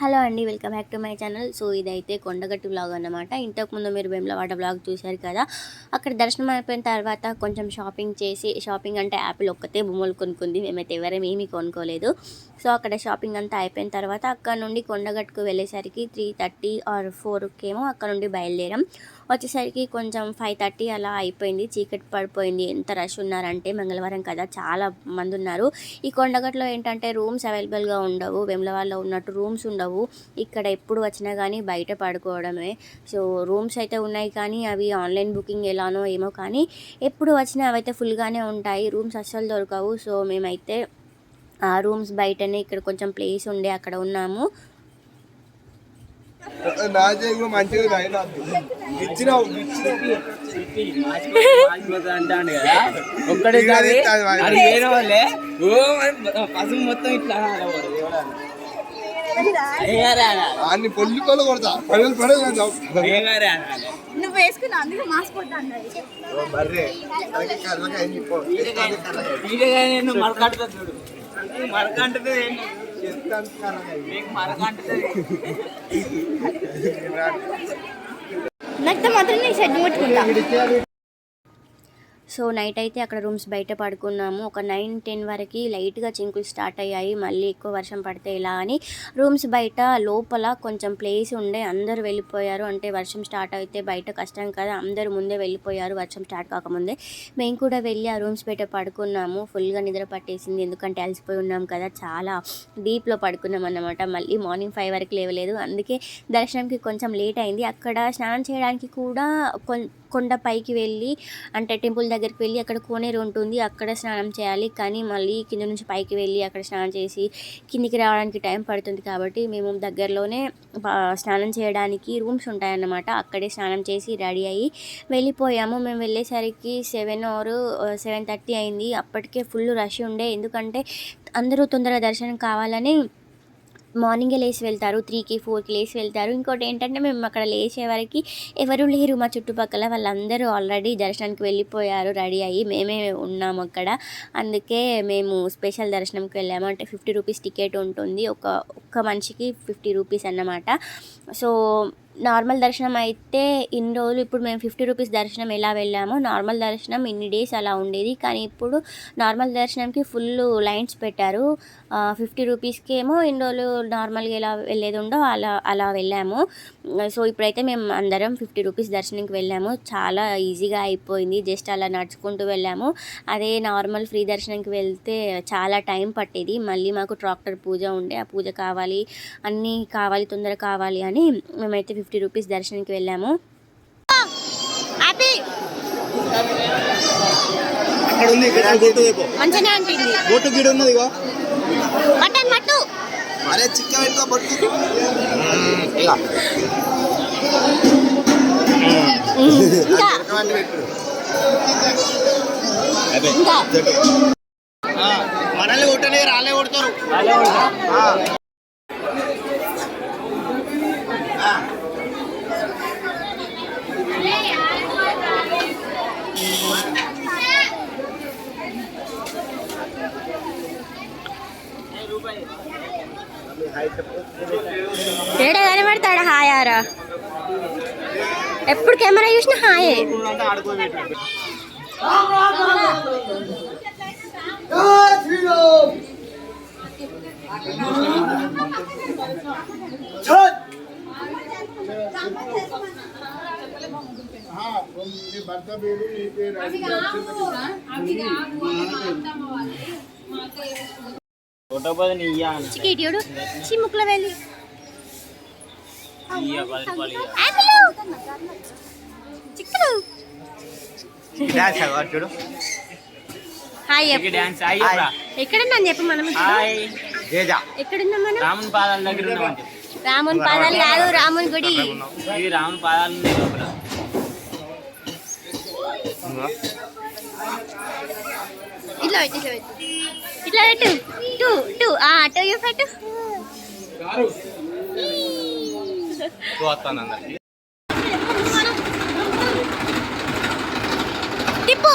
Hello అండి welcome back to my channel. So ఇదైతే Kondagattu blog అన్నమాట. ఇంతకుముందు మీరు వేములవాడ బ్లాగ్ చూశారు కదా అక్కడ దర్శనం అయిపోయిన తర్వాత కొంచెం షాపింగ్ చేసి షాపింగ్ అంటే యాపిల్ ఒక్కతే బొమ్మలు కొనుక్కుంది. మేమైతే ఎవరేం ఏమీ కొనుక్కోలేదు. సో అక్కడ షాపింగ్ అంతా అయిపోయిన తర్వాత అక్కడ నుండి కొండగట్టుకు వెళ్ళేసరికి త్రీ థర్టీ ఆర్ ఫోర్కి ఏమో అక్కడ నుండి బయలుదేరాం. వచ్చేసరికి కొంచెం ఫైవ్ థర్టీ అలా అయిపోయింది. చీకటి పడిపోయింది. ఎంత రష్ ఉన్నారంటే మంగళవారం కదా చాలా మంది ఉన్నారు. ఈ కొండగట్లో ఏంటంటే రూమ్స్ అవైలబుల్గా ఉండవు. వేములవాడలో ఉన్నట్టు రూమ్స్ ఉండవు. ఇక్కడ ఎప్పుడు వచ్చినా కానీ బయట పడుకోవడమే. సో రూమ్స్ అయితే ఉన్నాయి కానీ అవి ఆన్లైన్ బుకింగ్ ఎలానో ఏమో కానీ ఎప్పుడు వచ్చినా అవైతే ఫుల్గానే ఉంటాయి. రూమ్స్ అస్సలు దొరకవు. సో మేమైతే ఆ రూమ్స్ బయటనే ఇక్కడ కొంచెం ప్లేస్ ఉండే అక్కడ ఉన్నాము. నా చేయి కూడా మంచిగా డైలాగ్ ఇచ్చినావు అంటాడు కదా ఒక్కడేసారి అది వేరే వాళ్ళే. ఓ పసుపు మొత్తం ఇట్లా. అన్ని పొల్లి పొల్లు కొడతా. పడలు పడలు. నువ్వు వేసుకున్నా అందుకే మాస్క్ కొట్టా చూడు. నాకు మాత్రం నేను షెడ్ ముట్టుకుంటా. సో నైట్ అయితే అక్కడ రూమ్స్ బయట పడుకున్నాము. ఒక నైన్ టెన్ వరకు లైట్గా చింకులు స్టార్ట్ అయ్యాయి. మళ్ళీ ఎక్కువ వర్షం పడితే ఇలా అని. రూమ్స్ బయట లోపల కొంచెం ప్లేస్ ఉండే అందరూ వెళ్ళిపోయారు. అంటే వర్షం స్టార్ట్ అయితే బయట కష్టం కదా అందరూ ముందే వెళ్ళిపోయారు. వర్షం స్టార్ట్ కాకముందే మేము కూడా వెళ్ళి ఆ రూమ్స్ బయట పడుకున్నాము. ఫుల్గా నిద్ర పట్టేసింది. ఎందుకంటే అలసిపోయి ఉన్నాం కదా చాలా డీప్లో పడుకున్నాం అన్నమాట. మళ్ళీ మార్నింగ్ ఫైవ్ వరకు లేవలేదు. అందుకే దర్శనంకి కొంచెం లేట్ అయింది. అక్కడ స్నానం చేయడానికి కూడా కొం కొండ పైకి వెళ్ళి అంటే టెంపుల్ దగ్గరికి వెళ్ళి అక్కడ కోనేరు ఉంటుంది. అక్కడ స్నానం చేయాలి. కానీ మళ్ళీ కింద నుంచి పైకి వెళ్ళి అక్కడ స్నానం చేసి కిందికి రావడానికి టైం పడుతుంది కాబట్టి మేము దగ్గరలోనే స్నానం చేయడానికి రూమ్స్ ఉంటాయన్నమాట. అక్కడే స్నానం చేసి రెడీ అయ్యి వెళ్ళిపోయాము. మేము వెళ్ళేసరికి సెవెన్ ఆర్ సెవెన్ థర్టీ అయింది. అప్పటికే ఫుల్ రష్ ఉండే. ఎందుకంటే అందరూ తొందరగా దర్శనం కావాలని మార్నింగే లేచి వెళ్తారు త్రీకి ఫోర్కి లేచి వెళ్తారు. ఇంకోటి ఏంటంటే మేము అక్కడ లేచే వరకు ఎవరు లేరు మా చుట్టుపక్కల. వాళ్ళందరూ ఆల్రెడీ దర్శనానికి వెళ్ళిపోయారు రెడీ అయ్యి మేమే ఉన్నాము అక్కడ. అందుకే మేము స్పెషల్ దర్శనంకి వెళ్ళాము. అంటే ఫిఫ్టీ రూపీస్ టికెట్ ఉంటుంది. ఒక ఒక్క మనిషికి ఫిఫ్టీ రూపీస్ అన్నమాట. సో నార్మల్ దర్శనం అయితే ఇన్ని రోజులు ఇప్పుడు మేము ఫిఫ్టీ రూపీస్ దర్శనం ఎలా వెళ్ళామో నార్మల్ దర్శనం ఇన్ని డేస్ అలా ఉండేది. కానీ ఇప్పుడు నార్మల్ దర్శనంకి ఫుల్ లైన్స్ పెట్టారు. ఫిఫ్టీ రూపీస్కి ఏమో ఇన్ని రోజులు నార్మల్గా ఎలా వెళ్ళేది ఉండో అలా అలా వెళ్ళాము. సో ఇప్పుడైతే మేము అందరం ఫిఫ్టీ రూపీస్ దర్శనంకి వెళ్ళాము. చాలా ఈజీగా అయిపోయింది. జస్ట్ అలా నడుచుకుంటూ వెళ్ళాము. అదే నార్మల్ ఫ్రీ దర్శనంకి వెళ్తే చాలా టైం పట్టేది. మళ్ళీ మాకు ట్రాక్టర్ పూజ ఉండే ఆ పూజ కావాలి అన్నీ కావాలి తొందర కావాలి అని మేమైతే ఫిఫ్టీ రూపీస్ దర్శనంకి వెళ్ళాము. హ్యాపీ అక్కడ అరే చిక్క పెట్టుకో మనల్ని కొట్టనే రాలే కొడతారు. ఉంటా. ఏడ కనబడతాడు? హాయారా ఎప్పుడు కెమెరా చూసినా హాయే. భర్త నీ చికెట్యుడు వెళ్ళి. హాయ్ ఎక్కడున్నా చెప్పు మనం? ఎక్కడున్నాం రాముని పాదాల దగ్గర ఉన్నాం చెప్పు. రాముని పాదాలు కాదు రాముని గుడి. ఇది రాముని పాదాలు ఇట్లా ఇట్లా ఇట్లా పెట్టు టూ టూ ఆ టూ యూ పెట్టు తిప్పు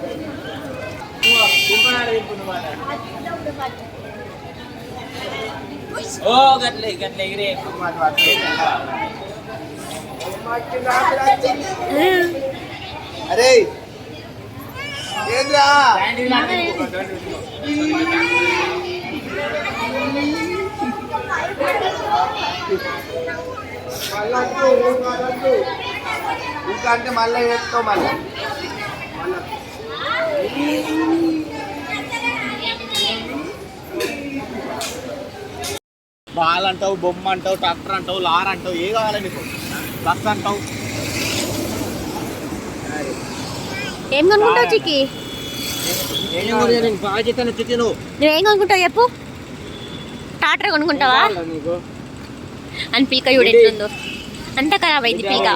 ఓ గట్లే గట్లే ఎగిరే అరే ఏంద్రా మళ్ళా అంటూ, ఇంకా అంటూ. ఇంకా అంటే మళ్ళీ వేసుకో మళ్ళీ బాల్ అంటావు బొమ్మ అంటావు ట్రాక్టర్ అంటావు లార్ అంటావు. ఏ కావాలి నీకు బస్ అంటావు ఏం కొనుక్కుంటావు చిక్కి బాధ్యత చిట్టి నువ్వు. నువ్వేం కొనుక్కుంటావు చెప్పు. టాటర్ కొనుక్కుంటావా? నీకు? అని పిల్క చూడు ఎట్లుందో. అంత ఖరాబ్ అయింది పిల్క.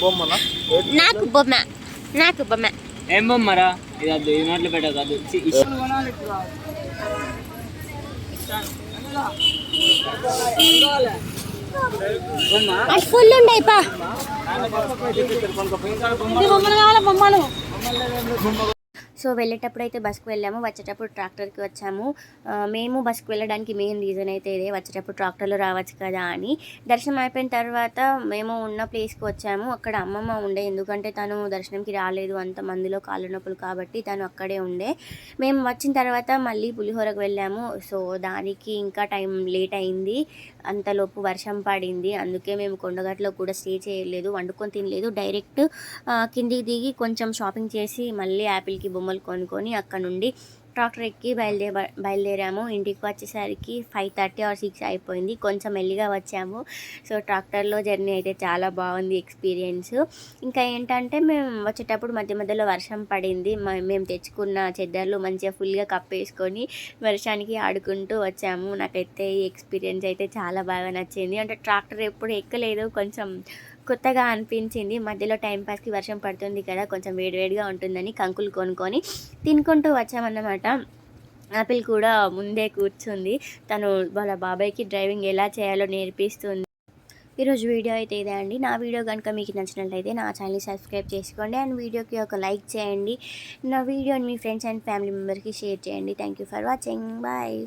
బొమ్మనా? నాకు బొమ్మ. నాకు బొమ్మ. ఏం బొమ్మరా? ఇది అది ఈ నోట్లో పెట్టదు అది. అది ఫుల్ ఉండే పా. సో వెళ్ళేటప్పుడు అయితే బస్కి వెళ్ళాము. వచ్చేటప్పుడు ట్రాక్టర్కి వచ్చాము. మేము బస్కి వెళ్ళడానికి మెయిన్ రీజన్ అయితే ఇదే. వచ్చేటప్పుడు ట్రాక్టర్లో రావచ్చు కదా అని. దర్శనం అయిపోయిన తర్వాత మేము ఉన్న ప్లేస్కి వచ్చాము. అక్కడ అమ్మమ్మ ఉండే. ఎందుకంటే తను దర్శనంకి రాలేదు. అంత మందిలో కాళ్ళు నొప్పులు కాబట్టి తను అక్కడే ఉండే. మేము వచ్చిన తర్వాత మళ్ళీ పులిహోరకు వెళ్ళాము. సో దానికి ఇంకా టైం లేట్ అయింది. అంతలోపు వర్షం పడింది. అందుకే మేము కొండగట్లో కూడా స్టే చేయలేదు. వండుకొని తినలేదు. డైరెక్ట్ కిందికి దిగి కొంచెం షాపింగ్ చేసి మళ్ళీ యాపిల్కి బొమ్మలు కొనుక్కొని అక్కడ నుండి ట్రాక్టర్ ఎక్కి బయలుదే బయలుదేరాము. ఇంటికి వచ్చేసరికి ఫైవ్ థర్టీ ఆర్ సిక్స్ అయిపోయింది. కొంచెం మెల్లిగా వచ్చాము. సో ట్రాక్టర్లో జర్నీ అయితే చాలా బాగుంది ఎక్స్పీరియన్స్. ఇంకా ఏంటంటే మేము వచ్చేటప్పుడు మధ్య మధ్యలో వర్షం పడింది. మేము తెచ్చుకున్న చెద్దర్లు మంచిగా ఫుల్గా కప్పేసుకొని వర్షానికి ఆడుకుంటూ వచ్చాము. నాకైతే ఈ ఎక్స్పీరియన్స్ అయితే చాలా బాగా నచ్చింది. అంటే ట్రాక్టర్ ఎప్పుడు ఎక్కలేదు. కొంచెం కొత్తగా అనిపించింది. మధ్యలో టైంపాస్కి వర్షం పడుతుంది కదా కొంచెం వేడివేడిగా ఉంటుందని కంకులు కొనుక్కొని తినుకుంటూ వచ్చామన్నమాట. ఆపిల్ కూడా ముందే కూర్చుంది. తను వాళ్ళ బాబాయ్కి డ్రైవింగ్ ఎలా చేయాలో నేర్పిస్తుంది. ఈరోజు వీడియో అయితే ఇదే అండి. నా వీడియో కనుక మీకు నచ్చినట్లయితే నా ఛానల్ని సబ్స్క్రైబ్ చేసుకోండి. అండ్ వీడియోకి ఒక లైక్ చేయండి. నా వీడియోని మీ ఫ్రెండ్స్ అండ్ ఫ్యామిలీ మెంబర్కి షేర్ చేయండి. Thank you for watching. Bye.